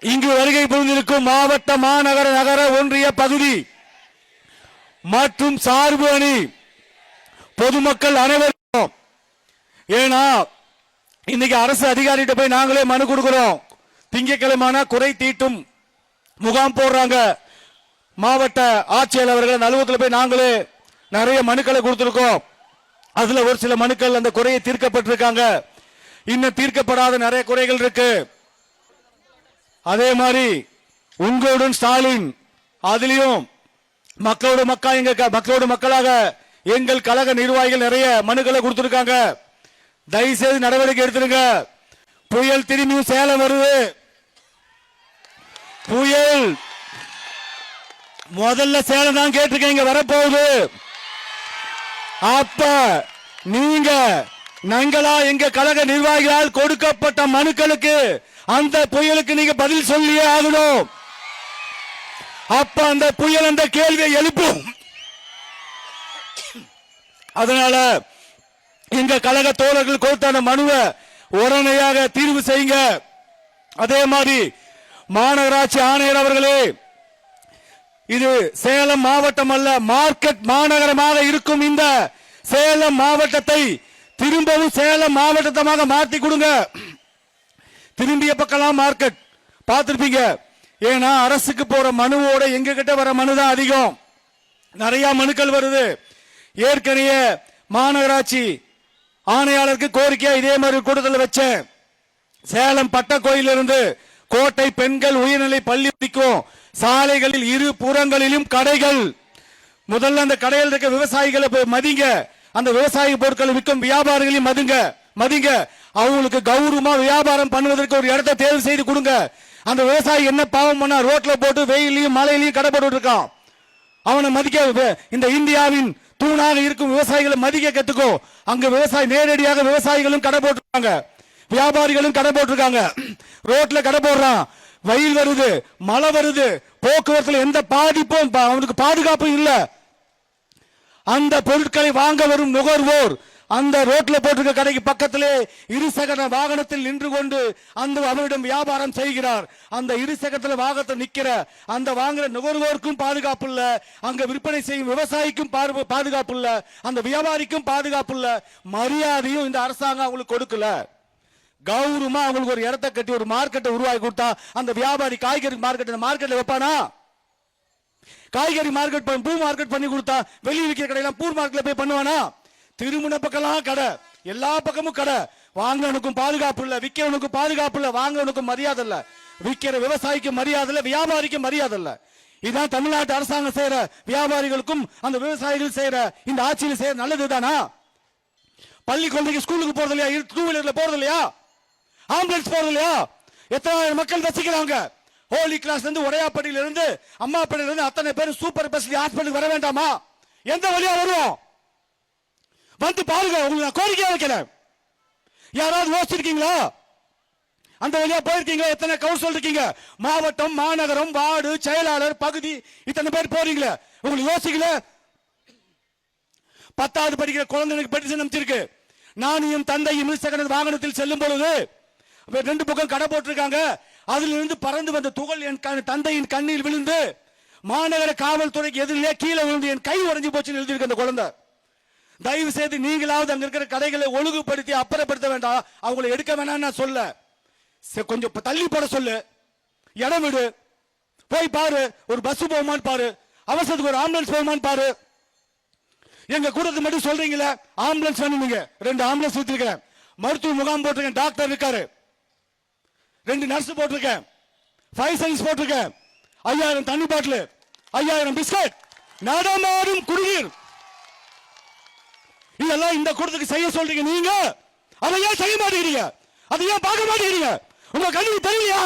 இங்கு வருகை புரிந்திருக்கும் மாவட்ட மாநகர நகர ஒன்றிய பகுதி மற்றும் சார்பு அணி பொதுமக்கள் அனைவருக்கும் ஏன்னா இன்னைக்கு அரசு அதிகாரிகிட்ட போய் நாங்களே மனு கொடுக்கிறோம். திங்கக்கிழமான குறை தீட்டும் முகாம் போடுறாங்க. மாவட்ட ஆட்சியர் அவர்கள் அலுவலகத்தில் போய் நாங்களே நிறைய மனுக்களை கொடுத்துருக்கோம். அதுல ஒரு சில மனுக்கள் அந்த குறையை தீர்க்கப்பட்டிருக்காங்க. இன்னும் தீர்க்கப்படாத நிறைய குறைகள் இருக்கு. அதே மாதிரி உங்களுடன் ஸ்டாலின் அதுலயும் மக்களோட மக்கா எங்க க- மக்களோட மக்களாக எங்கள் கழக நிர்வாகிகள் நிறைய மனுக்களை கொடுத்திருக்காங்க. தயவு செய்து நடவடிக்கை எடுத்துருங்க. புயல் திரும்பியும் சேலம் வருது. புயல். முதல்ல சேலம் தான் கேட்டிருக்கேன் இங்க வரப்போகுது. அப்ப நீங்க நாங்களா எங்க கழக நிர்வாகிகளால் கொடுக்கப்பட்ட மனுக்களுக்கு அந்த புயலுக்கு நீங்க பதில் சொல்லியே ஆகணும். அப்ப அந்த புயல் அந்த கேள்வியை எழுப்பும். அதனால எங்க கழக தோழர்கள் கொடுத்த அந்த மனுவை உடனடியாக தீர்வு செய்யுங்க. அதே மாதிரி மாநகராட்சி ஆணையர் அவர்களே இது சேலம் மாவட்டம் அல்ல மார்க்கெட் மாநகரமாக இருக்கும் இந்த சேலம் மாவட்டத்தை திரும்பவும் சேலம் மாவட்டத்தமாக மாற்றி கொடுங்க. திரும்பிய பக்கம்லாம் மார்க்கெட் பார்த்திருப்பீங்க. ஏன்னா அரசுக்கு போற மனுவோட எங்க கிட்ட வர மனு தான் அதிகம். நிறைய மனுக்கள் வருது. ஏற்கனவே மாநகராட்சி ஆணையாளருக்கு கோரிக்கையா இதே மாதிரி கூட்டத்தில் வச்சேன். சேலம் பட்ட கோயிலிருந்து கோட்டை பெண்கள் உயர்நிலை பள்ளி படிக்கும் சாலைகளில் இரு புறங்களிலும் கடைகள். முதல்ல அந்த கடையில் இருக்க விவசாயிகளை போய் மதிங்க. அந்த விவசாய பொருட்களை விற்கும் வியாபாரிகளையும் மதுங்க மதிங்க. அவங்களுக்கு கௌரவமா வியாபாரம் பண்ணுவதற்கு ஒரு இடத்தை தேர்வு செய்து கொடுங்க. அந்த விவசாயி என்ன பாவம் பண்ணா ரோட்ல போட்டு வெயிலையும் மழையிலையும் கடை இருக்கான் அவனை மதிக்க இந்த இந்தியாவின் தூணாக இருக்கும் விவசாயிகளை மதிக்க கத்துக்கோ. அங்க விவசாயி நேரடியாக விவசாயிகளும் கடை போட்டிருக்காங்க வியாபாரிகளும் கடை போட்டிருக்காங்க ரோட்ல கடை போடுறான் வெயில் வருது மழை வருது போக்குவரத்துல எந்த பாதிப்பும் பா- அவனுக்கு பாதுகாப்பும் இல்லை. அந்த பொருட்களை வாங்க வரும் நுகர்வோர் அந்த ரோட்ல போட்டிருக்க கடைக்கு பக்கத்திலே இருசக்கர வாகனத்தில் நின்று கொண்டு அந்த அவரிடம் வியாபாரம் செய்கிறார். அந்த இருசக்கரத்துல வாகனத்தை நிக்கிற அந்த வாங்குற நுகர்வோருக்கும் பாதுகாப்பு இல்ல. அங்க விற்பனை செய்யும் விவசாயிக்கும் பாதுகாப்பு இல்ல. அந்த வியாபாரிக்கும் பாதுகாப்பு இல்ல. மரியாதையும் இந்த அரசாங்கம் அவங்களுக்கு கொடுக்கல. கௌரவமா அவங்களுக்கு ஒரு இடத்தை கட்டி ஒரு மார்க்கெட்டை உருவாக்கி கொடுத்தா அந்த வியாபாரி காய்கறி மார்க்கெட் மார்க்கெட்ல வைப்பானா? காய்கறி மார்க்கெட் பண்ணி பூ மார்க்கெட் பண்ணி கொடுத்தா வெளியே விற்கிற கடையெல்லாம் பூர் மார்க்கெட்ல போய் பண்ணுவானா? திருமண பக்கம்லாம் கடை. எல்லா பக்கமும் கடை. வாங்கவனுக்கும் பாதுகாப்பு இல்லை. விற்கிறவனுக்கும் பாதுகாப்பு இல்லை. வாங்கவனுக்கும் மரியாதை இல்லை. விற்கிற விவசாயிக்கு மரியாதை இல்லை. வியாபாரிக்கு மரியாதை இல்லை. இதுதான் தமிழ்நாட்டு அரசாங்கம் செய்யற வியாபாரிகளுக்கும் அந்த விவசாயிகள் செய்யற இந்த ஆட்சியில் செய்யற நல்லது தானா? பள்ளி குழந்தைங்க ஸ்கூலுக்கு போறது இல்லையா? டூ வீலர்ல போறது இல்லையா? ஆம்புலன்ஸ் போறது இல்லையா? எத்தனாயிரம் மக்கள் ரசிக்கிறாங்க ஹோலி கிளாஸ்லேருந்து இருந்து உடையாப்பட்டியில இருந்து இருந்து அத்தனை பேர் சூப்பர் ஸ்பெஷலி ஹாஸ்பிட்டலுக்கு வர வேண்டாமா? எந்த வழியா வருவோம்? வந்து பாருங்க உங்களுக்கு நான் கோரிக்கையா வைக்கிறேன். யாராவது யோசிச்சிருக்கீங்களா? அந்த வழியா போயிருக்கீங்களா எத்தனை கவுன்சில் இருக்கீங்க? மாவட்டம் மாநகரம் வார்டு செயலாளர் பகுதி இத்தனை பேர் போறீங்களே. உங்களுக்கு யோசிக்கல? பத்தாவது படிக்கிற குழந்தைகளுக்கு பெட்டிஷன் அமைச்சிருக்கு நானும் என் தந்தையும் இருசக்கர வாகனத்தில் செல்லும் பொழுது ரெண்டு பக்கம் கடை போட்டிருக்காங்க. அதிலிருந்து பறந்து வந்த துகள் என் கண்- தந்தையின் கண்ணில் விழுந்து மாநகர காவல்துறைக்கு எதிரிலே கீழே விழுந்து என் கை உடைஞ்சு போச்சுன்னு எழுதியிருக்கு அந்த குழந்தை. தயவு செய்து நீங்களாவது அங்க இருக்கிற கடைகளை ஒழுங்குபடுத்தி அப்புறப்படுத்த வேண்டாம். அவங்களை எடுக்க வேணாம்னு நான் சொல்ல. சரி, கொஞ்சம் தள்ளி போட சொல்லு. இடம் விடு. போய் பாரு. ஒரு பஸ் போகுமான்னு பாரு. அவசரத்துக்கு ஒரு ஆம்புலன்ஸ் போகுமான்னு பாரு. எங்க கூட்டத்துக்கு மட்டும் சொல்றீங்களே? ஆம்புலன்ஸ் வேணும் நீங்க. ரெண்டு ஆம்புலன்ஸ் வச்சிருக்கேன் மருத்துவ முகாம் போட்டிருக்கேன். டாக்டர் இருக்காரு. ரெண்டு நர்ஸ் போட்டிருக்கேன். ஃபைவ் சயின்ஸ் போட்டிருக்கேன். ஐயாயிரம் தண்ணி பாட்டில் ஐயாயிரம் பிஸ்கட் நடமாடும் குடிநீர். இதெல்லாம் இந்த கூட்டத்துக்கு செய்ய சொல்றீங்க நீங்க. அதை ஏன் செய்ய மாட்டேங்கிறீங்க? அதை ஏன் பார்க்க மாட்டேங்கிறீங்க? உங்க கண்ணுக்கு தெரியலையா?